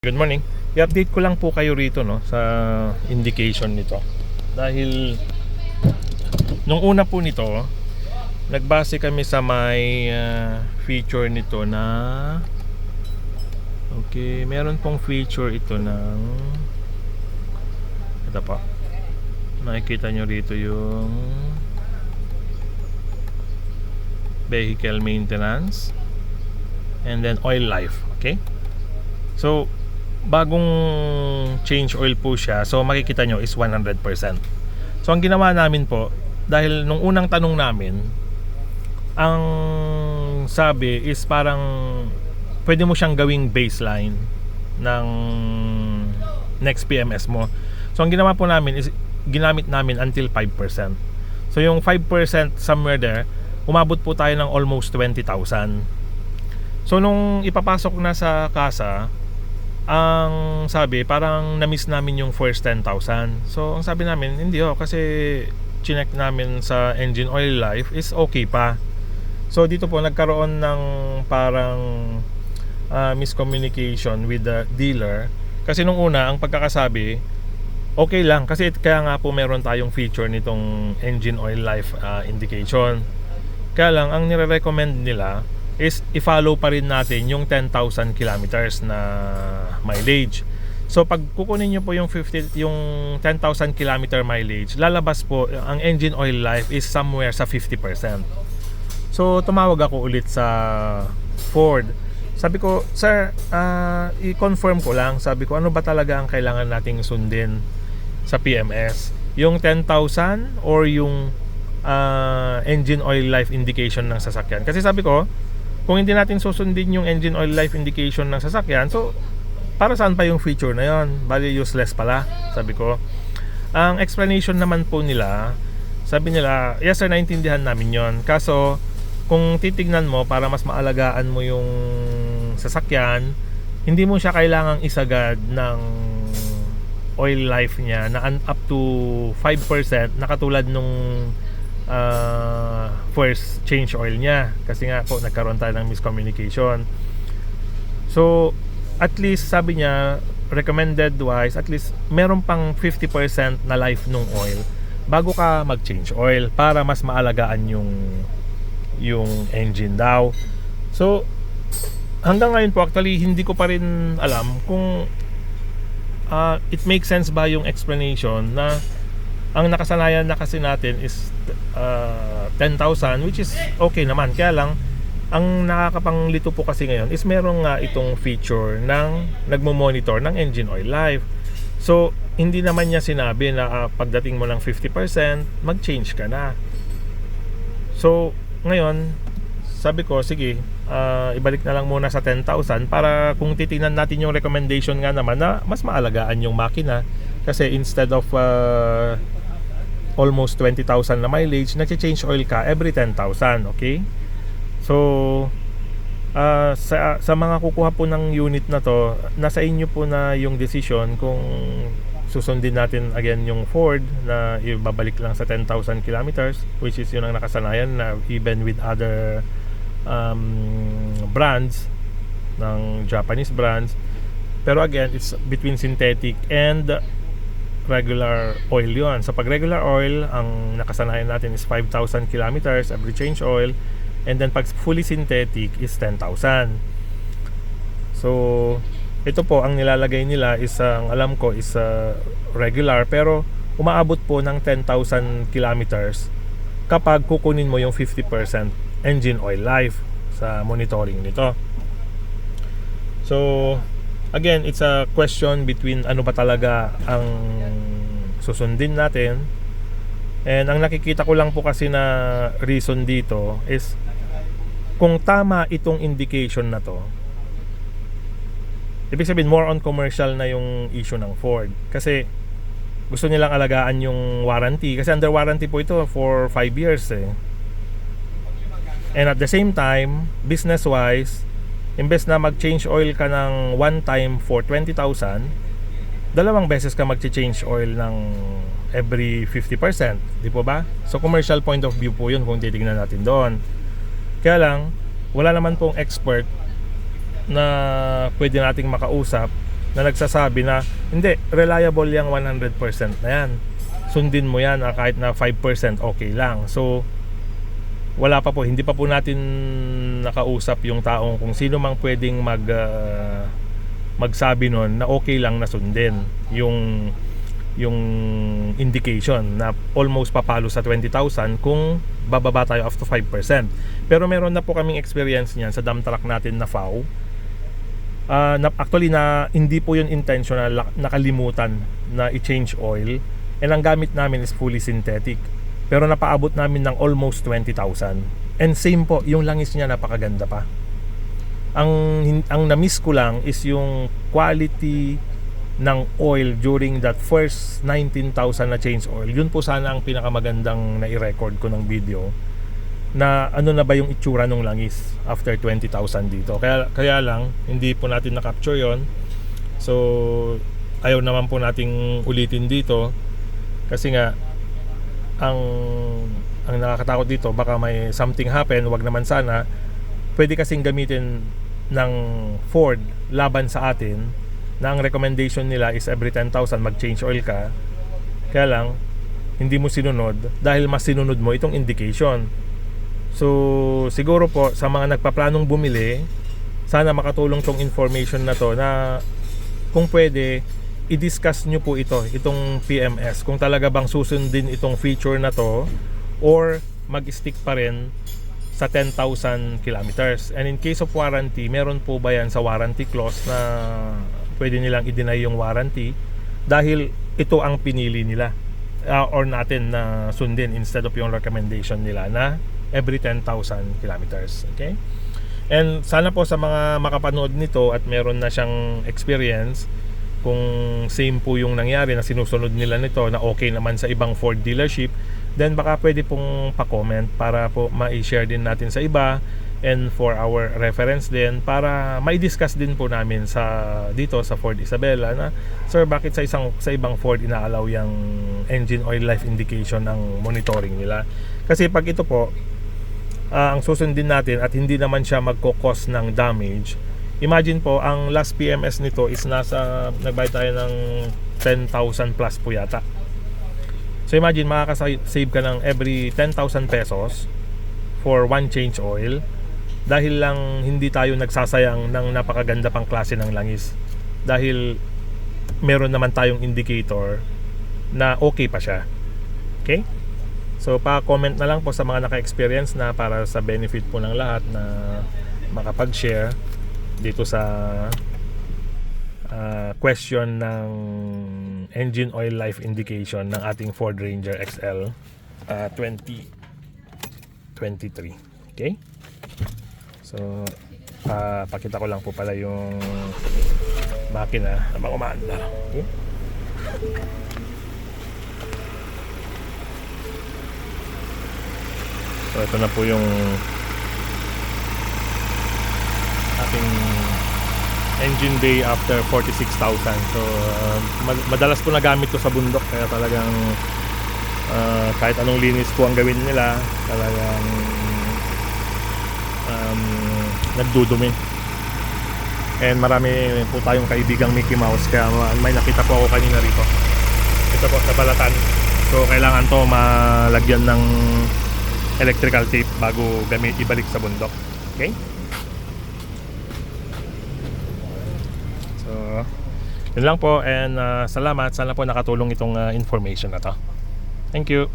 Good morning. I-update ko lang po kayo rito no sa indication nito. Dahil nung una po nito, nagbase kami sa may ah, feature nito na Okay, meron pong feature ito ng ito po. Nakikita nyo rito yung vehicle maintenance and then oil life, okay? So, bagong change oil po siya. So makikita nyo is 100%. So ang ginawa namin po, dahil nung unang tanong namin, ang sabi is parang pwede mo siyang gawing baseline ng next PMS mo. So ang ginawa po namin is ginamit namin until 5%. So yung 5% somewhere there, umabot po tayo ng almost 20,000. So nung ipapasok na sa kasa, ang sabi parang na-miss namin yung first 10,000. So ang sabi namin, hindi oh kasi chinek namin sa engine oil life is okay pa. So dito po nagkaroon ng parang ah, miscommunication with the dealer kasi nung una ang pagkakasabi okay lang kasi kaya nga po meron tayong feature nitong engine oil life ah, indication. Kaya lang ang nire-recommend nila is i-follow pa rin natin yung 10,000 kilometers na mileage. So pag kukunin niyo po yung 50 yung 10,000 kilometer mileage, lalabas po ang engine oil life is somewhere sa 50%. So tumawag ako ulit sa Ford. Sabi ko, "Sir, ah, i-confirm ko lang." Sabi ko, "Ano ba talaga ang kailangan nating sundin sa PMS? Yung 10,000 or yung ah, engine oil life indication ng sasakyan?" Kasi sabi ko, kung hindi natin susundin yung engine oil life indication ng sasakyan, so para saan pa yung feature na yon? Bali useless pala, sabi ko. Ang explanation naman po nila, sabi nila, yes sir, naintindihan namin yon. Kaso, kung titignan mo para mas maalagaan mo yung sasakyan, hindi mo siya kailangang isagad ng oil life niya na up to 5% na katulad nung ah, first change oil niya. Kasi nga po nagkaroon tayo ng miscommunication. So at least sabi niya recommended wise at least meron pang 50% na life nung oil bago ka mag change oil para mas maalagaan yung yung engine daw. So hanggang ngayon po actually hindi ko pa rin alam kung ah, it makes sense ba yung explanation na ang nakasanayan na kasi natin is uh, 10,000 which is okay naman. Kaya lang ang nakakapanglito po kasi ngayon is meron nga itong feature ng nagmo-monitor ng engine oil life. So hindi naman niya sinabi na ah, pagdating mo ng 50% mag-change ka na. So ngayon sabi ko sige ah, ibalik na lang muna sa 10,000 para kung titingnan natin yung recommendation nga naman na mas maalagaan yung makina. Kasi instead of ah, almost 20,000 na mileage, nag-change oil ka every 10,000, okay? So, ah, sa, sa mga kukuha po ng unit na to, nasa inyo po na yung decision kung susundin natin again yung Ford na ibabalik lang sa 10,000 kilometers which is yun ang nakasanayan na even with other um, brands ng Japanese brands pero again it's between synthetic and regular oil yon so pag regular oil ang nakasanayan natin is 5,000 kilometers every change oil. And then pag fully synthetic is 10,000 so ito po ang nilalagay nila is ang alam ko is uh, regular. Pero umaabot po ng 10,000 kilometers kapag kukunin mo yung 50% engine oil life sa monitoring nito. So again it's a question between ano ba talaga ang susundin natin. And ang nakikita ko lang po kasi na reason dito is kung tama itong indication na to ibig sabihin more on commercial na yung issue ng Ford. Kasi gusto nilang alagaan yung warranty. Kasi under warranty po ito for 5 years eh. And at the same time business wise imbes na mag-change oil ka ng one time for 20,000 dalawang beses ka mag-change oil ng every 50% di po ba? so commercial point of view po yun kung titignan natin doon kaya lang wala naman pong expert na pwede nating makausap na nagsasabi na hindi, reliable yung 100% na yan. Sundin mo yan ah, kahit na 5% okay lang. So, wala pa po, hindi pa po natin nakausap yung taong kung sino mang pwedeng mag ah, magsabi nun na okay lang na sundin yung yung indication na almost papalo sa 20,000 kung bababa tayo up to 5%. Pero meron na po kaming experience niyan sa dump truck natin na FAO. Ah, na, actually na hindi po yun intentional nakalimutan na i-change oil and ang gamit namin is fully synthetic pero napaabot namin ng almost 20,000 and same po yung langis niya napakaganda pa ang ang na-miss ko lang is yung quality ng oil during that first 19,000 na change oil. Yun po sana ang pinakamagandang na-record ko ng video na ano na ba yung itsura ng langis after 20,000 dito. Kaya kaya lang hindi po natin na-capture 'yon. So ayaw naman po nating ulitin dito kasi nga ang ang nakakatakot dito baka may something happen, wag naman sana. Pwede kasing gamitin ng Ford laban sa atin na ang recommendation nila is every 10,000 mag-change oil ka. Kaya lang, hindi mo sinunod dahil mas sinunod mo itong indication. So, siguro po sa mga nagpaplanong bumili, sana makatulong tong information na to na kung pwede, i-discuss nyo po ito, itong PMS. Kung talaga bang susundin itong feature na to or mag-stick pa rin sa 10,000 kilometers. And in case of warranty, meron po ba yan sa warranty clause na pwede nilang i-deny yung warranty dahil ito ang pinili nila uh, or natin na sundin instead of yung recommendation nila na every 10,000 kilometers. Okay? And sana po sa mga makapanood nito at meron na siyang experience kung same po yung nangyari na sinusunod nila nito na okay naman sa ibang Ford dealership then baka pwede pong pa-comment para po ma-share din natin sa iba and for our reference din para mai-discuss din po namin sa dito sa Ford Isabela na sir bakit sa isang sa ibang Ford inaalaw yung engine oil life indication ng monitoring nila? Kasi pag ito po ah, ang susundin natin at hindi naman siya magkokos ng damage imagine po ang last PMS nito is nasa nagbayad tayo ng 10,000 plus po yata. So imagine makakasave ka ng every 10,000 pesos for one change oil dahil lang hindi tayo nagsasayang ng napakaganda pang klase ng langis. Dahil meron naman tayong indicator na okay pa siya. Okay? So pa-comment na lang po sa mga naka-experience na para sa benefit po ng lahat na makapag-share dito sa ah, question ng engine oil life indication ng ating Ford Ranger XL ah, 2023 okay So, pa pakita ko lang po pala yung makina habang umaandar. Okay? So, ito na po yung ating engine bay after 46,000. So, uh, mad- madalas ko nagamit to sa bundok kaya talagang uh, kahit anong linis po ang gawin nila, talagang um, nagdudumi. And marami po tayong kaibigang Mickey Mouse kaya ma- may nakita po ako kanina rito. Ito po sa balatan. So kailangan to malagyan ng electrical tape bago ibalik sa bundok. Okay? So yun lang po and uh, salamat. Sana po nakatulong itong uh, information na to. Thank you.